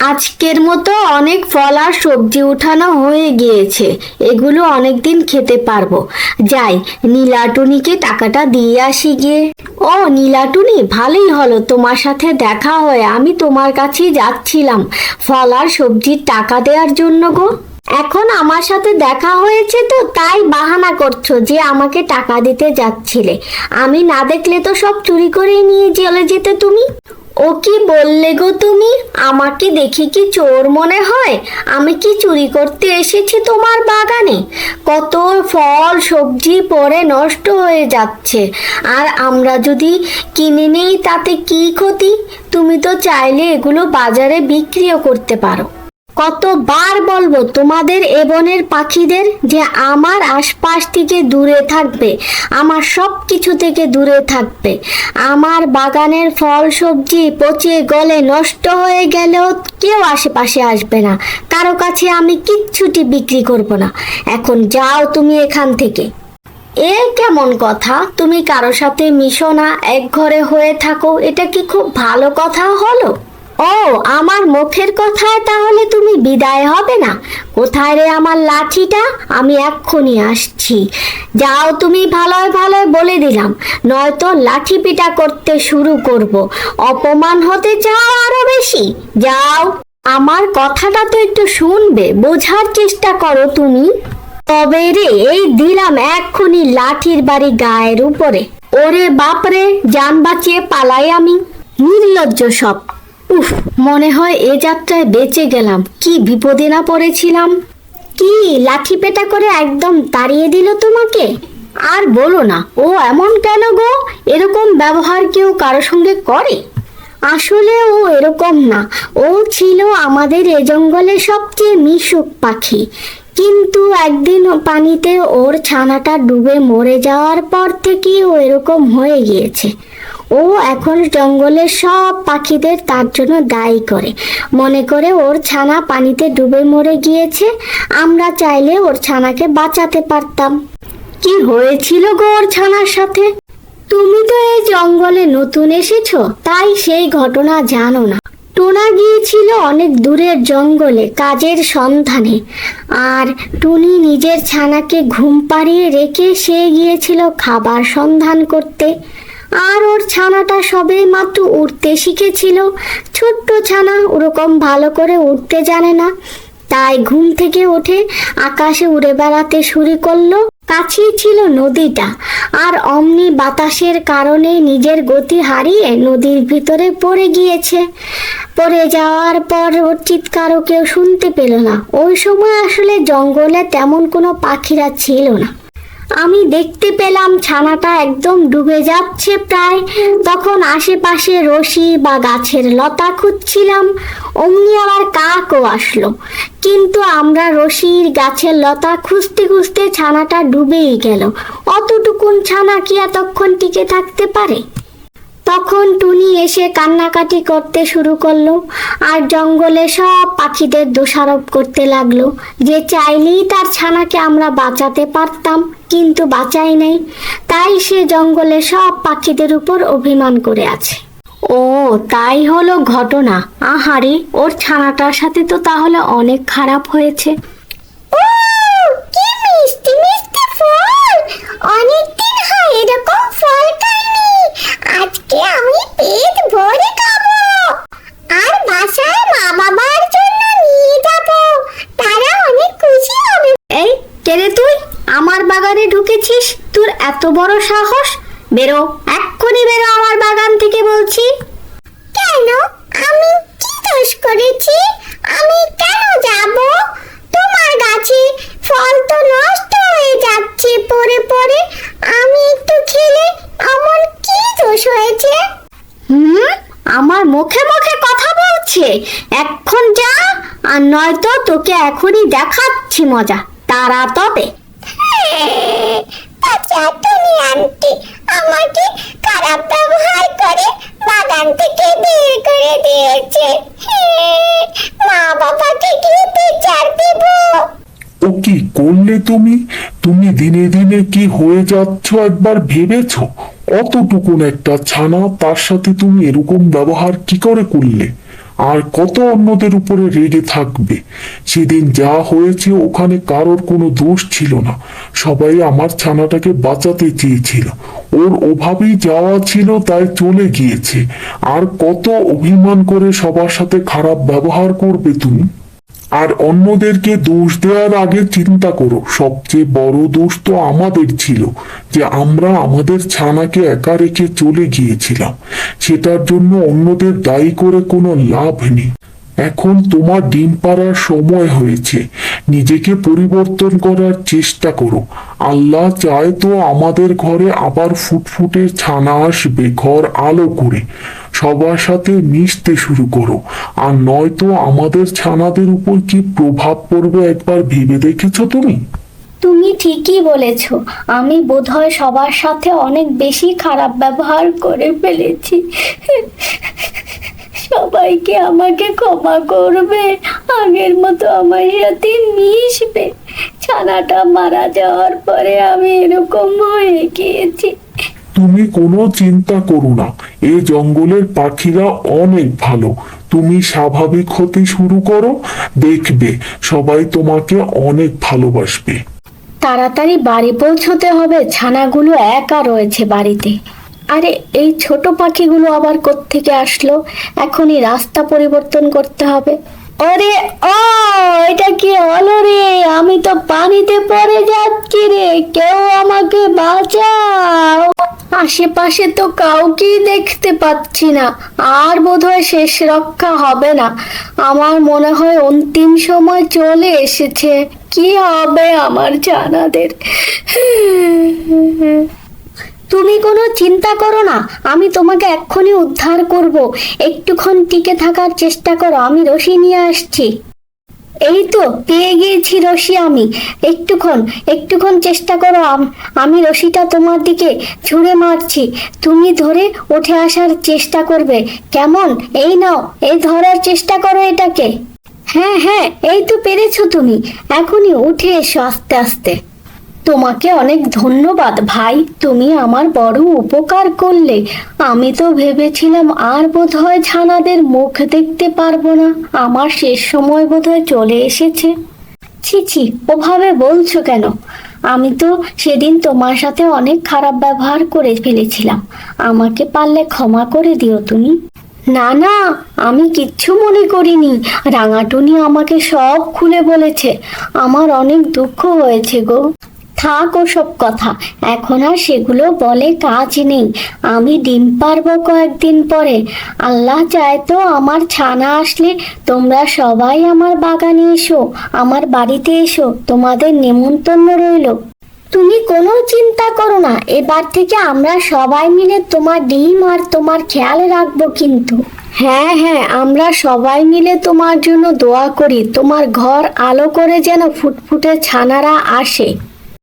আজকের মতো অনেক ফল আর সবজি উঠানো হয়ে গিয়েছে। এগুলো অনেকদিন খেতে পারব। যাই, নীলাটুনিকে টাকাটা দিয়ে আসি গিয়ে। ও, নীলাটুনি, ভালোই হলো। তোমার সাথে দেখা হয়ে আমি তোমার কাছেই যাচ্ছিলাম। ফল আর সবজির টাকা দেওয়ার জন্য গো। এখন আমার সাথে দেখা হয়েছে তো, তাই বাহানা করছ যে আমাকে টাকা দিতে যাচ্ছিলে। আমি না দেখলে তো সব চুরি করে নিয়ে চলে যেতে তুমি। ও কি বললে গো তুমি? আমাকে দেখে কি চোর মনে হয়? আমি কি চুরি করতে এসেছি তোমার বাগানে? কত ফল, সবজি পরে নষ্ট হয়ে যাচ্ছে। আর আমরা যদি কিনে নেই, তাতে কি ক্ষতি? তুমি তো চাইলে এগুলো বাজারে বিক্রিও করতে পারো। কতবার বলব তোমাদের এবনের পাখিদের যে আমার আশপাশ থেকে দূরে থাকবে, আমার সব কিছু থেকে দূরে থাকবে। আমার বাগানের ফল, সবজি পচে গলে নষ্ট হয়ে গেলেও কেউ আশেপাশে আসবে না। কারও কাছে আমি কিচ্ছুটি বিক্রি করব না। এখন যাও তুমি এখান থেকে। এ কেমন কথা? তুমি কারও সাথে মিশো না, এক ঘরে হয়ে থাকো, এটা কি খুব ভালো কথা হলো? ও, আমার মুখের কথায় তাহলে তুমি বিদায় হবে না? কোথায় রে আমার লাঠিটা? আমি এক্ষুনি আসছি। যাও তুমি ভালোই ভালোই বলে দিলাম, নয়তো লাঠি পিটা করতে শুরু করব। অপমান হতে চাও আরও বেশি? যাও। আমার কথাটা তো একটু শুনবে, বোঝার চেষ্টা করো তুমি। তবে রে, এই দিলাম এক্ষুনি লাঠির বাড়ি গায়ের উপরে। ওরে বাপরে, যান বাঁচিয়ে পালাই আমি। নির্লজ্জ সব। উফ, মনে হয় এ যাত্রায় বেঁচে গেলাম। কি বিপদে না পড়েছিলাম? কি লাঠি পেটা করে একদম তাড়িয়ে দিল তোমাকে? আর বলো না, ও এমন কেন গো? এরকম ব্যবহার কেউ কারও সঙ্গে করে? আসলে ও এরকম না। ও ছিল আমাদের এ জঙ্গলে সবচেয়ে মিশুক পাখি। কিন্তু একদিন পানিতে ওর ছানাটা ডুবে মরে যাওয়ার পর থেকেই ও এরকম হয়ে গিয়েছে। ও এখন জঙ্গলের সব পাখিদের তার জন্য দায়ী করে। মনে করে ওর ছানা পানিতে ডুবে মরে গিয়েছে, আমরা চাইলে ওর ছানাকে বাঁচাতে পারতাম। কি হয়েছিল গো ওর ছানার সাথে? তুমি তো এই জঙ্গলে নতুন এসেছ, তাই সেই ঘটনা জানো না। টোনা গিয়েছিল অনেক দূরের জঙ্গলে কাজের সন্ধানে, আর টুনি নিজের ছানাকে ঘুম পাড়িয়ে রেখে সে গিয়েছিল খাবার সন্ধান করতে। আর ওর ছানাটা সবে মাত্র উঠতে শিখেছিল। ছোট্ট ছানা ওরকম ভালো করে উঠতে জানে না। তাই ঘুম থেকে উঠে আকাশে উড়ে বেড়াতে শুরু করল। কাছেই ছিল নদীটা। আর অমনি বাতাসের কারণে নিজের গতি হারিয়ে নদীর ভিতরে পড়ে গিয়েছে। পড়ে যাওয়ার পর ওর চিৎকারও কেউ শুনতে পেল না। ওই সময় আসলে জঙ্গলে তেমন কোনো পাখিরা ছিল না। আমি দেখতে পেলাম ছানাটা একদম ডুবে যাচ্ছে প্রায়। তখন আশেপাশে রশি বা গাছের লতা খুঁজছিলাম, অমনি আবার কাকও আসলো। কিন্তু আমরা রশির গাছের লতা খুঁজতে খুঁজতে ছানাটা ডুবেই গেল। অতটুকুন ছানা কি এতক্ষণ টিকে থাকতে পারে? তখন টুনি এসে কান্নাকাটি করতে শুরু করল আর জঙ্গলে সব পাখিদের দোষারোপ করতে লাগল। যে চাইলেই তার ছানাকে আমরা বাঁচাতে পারতাম, কিন্তু বাঁচাই নাই। তাই সে জঙ্গলে সব পাখিদের উপর অভিমান করে আছে। ও, তাই হলো ঘটনা। আহারে, ওর ছানাটার সাথে তো তাহলে অনেক খারাপ হয়েছে। অনেকদিন হয় এরকম ফল খাইনি আজকে আমি পেট ভরে খাব আর বাসায় মা বাবার জন্য নিয়ে যাব তারা অনেক খুশি হবে এই কেরে তুই আমার বাগানে ঢুকেছিস তোর এত বড় সাহস? বেরো এক্ষুনি বেরো আমার বাগান থেকে বলছি। কেন? আমি কি দোষ করেছি? আমি কেন যাব? তোমার গাছে ফল তো নষ্ট হয়ে যাচ্ছে পরে পরে আমি একটু খেলে আমার কি দোষ হয়েছে? হুম আমার মুখে মুখে কথা বলছে। এখন যা আর নয়তো তোকে এখনই দেখাচ্ছি মজা। তারা তবে। তুমি আন্টি, আমাকে খারাপ ব্যবহার করে বাগান থেকে বের করে দিয়েছে। মা বাবাকে কি বিচার দেব? ও কি করলে তুমি? তুমি দিনে দিনে কি হয়ে যাচ্ছ একবার ভেবেছ? অতটুকুন একটা ছানা, তার সাথে তুমি এরকম ব্যবহার কি করে করলে? আর কত অন্যদের উপরে রেগে থাকবে? সেদিন যা হয়েছে, ওখানে কারোর কোনো দোষ ছিল না। সবাই আমার ছানাটাকে বাঁচাতে চেয়েছিল। ওর ওভাবেই যাওয়া ছিল তাই চলে গিয়েছে। আর কত অভিমান করে সবার সাথে খারাপ ব্যবহার করবে তুমি? আর অন্যদেরকে দোষ দেওয়ার আগে চিন্তা করো, সবচেয়ে বড় দোষ তো আমাদের ছিল যে আমরা আমাদের ছানাকে একা রেখে চলে গিয়েছিলাম। সেটার জন্য অন্যদের দায়ী করে কোনো লাভ নেই। এখন তোমার ডিম পাড়ার সময় হয়েছে। নিজেকে পরিবর্তন করার চেষ্টা করো। আল্লাহ চায় তো আমাদের ঘরে আবার ফুটফুটে ছানা আসবে, ঘর আলো করে। সবার সাথে মিশতে শুরু করো। আর নয়তো আমাদের ছানাদের উপর কি প্রভাব পড়বে একবার ভেবে দেখেছ তুমি? তুমি ঠিকই বলেছ। আমি বোধহয় সবার সাথে অনেক বেশি খারাপ ব্যবহার করে ফেলেছি। সবাইকে আমাকে ক্ষমা করবে। আগের মতো আমার সাথে মিশবে। ছানাটা মারা যাওয়ার পরে আমি এরকম হয়ে গিয়েছি। তুমি কোনো চিন্তা করো না। এই জঙ্গলের পাখিরা অনেক ভালো। তুমি স্বাভাবিক হতে শুরু করো। দেখবে সবাই তোমাকে অনেক ভালোবাসবে। তাড়াতাড়ি বাড়ি পৌঁছতে হবে। ছানাগুলো একা রয়েছে বাড়িতে। আরে, এই ছোট পাখিগুলো আবার কোত্থেকে আসলো? এখনই রাস্তা পরিবর্তন করতে হবে। ওরে ও, এটা কি হলো রে? আমি তো পানিতে পড়ে যাচ্ছি রে। কেউ আমাকে বাঁচাও। আশেপাশে তো কাউকেই দেখতে পাচ্ছি না। আর বোধহয় শেষ রক্ষা হবে না। আমার মনে হয় অন্তিম সময় চলে এসেছে। কি হবে আমার জানাদের? তুমি কোনো চিন্তা করো না, আমি তোমাকে এক্ষুনি উদ্ধার করব। একটুক্ষণ টিকে থাকার চেষ্টা করো, আমি রশি নিয়ে আসছি। এই তো, পেয়ে গিয়েছি রশি আমি। একটুক্ষণ একটুক্ষণ চেষ্টা করো, আম- রশিটা তোমার দিকে ছুঁড়ে মারছি। তুমি ধরে উঠে আসার চেষ্টা করবে। কেমন? এই নাও, এই ধরার চেষ্টা করো এটাকে। হ্যাঁ হ্যাঁ এই তো পেরেছ তুমি। এখনই উঠে এসো আস্তে আস্তে। তোমাকে অনেক ধন্যবাদ ভাই, তুমি আমার বড় উপকার করলে। আমি তো ভেবেছিলাম আর বোধহয় ছানাদের মুখ দেখতে পারব না। আমার শেষ সময় বোধহয় চলে এসেছে। ছি ছি, ওভাবে বলছো কেন? আমি তো সেদিন তোমার সাথে অনেক খারাপ ব্যবহার করে ফেলেছিলাম। আমাকে পারলে ক্ষমা করে দিও তুমি। না না, আমি কিচ্ছু মনে করিনি। রাঙাটুনি আমাকে সব খুলে বলেছে। আমার অনেক দুঃখ হয়েছে গো। থাক ওসব কথা। এখন আর সেগুলো বলে কাজ নেই। আমি ডিম পারব কয়েকদিন পরে। আল্লাহ চায় তো আমার ছানা আসলে তোমরা সবাই আমার বাগানে এসো, আমার বাড়িতে এসো, তোমাদের নেমন্তন্ন রইল। তুমি কোনো চিন্তা করো না, এবার থেকে আমরা সবাই মিলে তোমার ডিম আর তোমার খেয়াল রাখব কিন্তু। হ্যাঁ হ্যাঁ আমরা সবাই মিলে তোমার জন্য দোয়া করি, তোমার ঘর আলো করে যেন ফুটফুটে ছানারা আসে।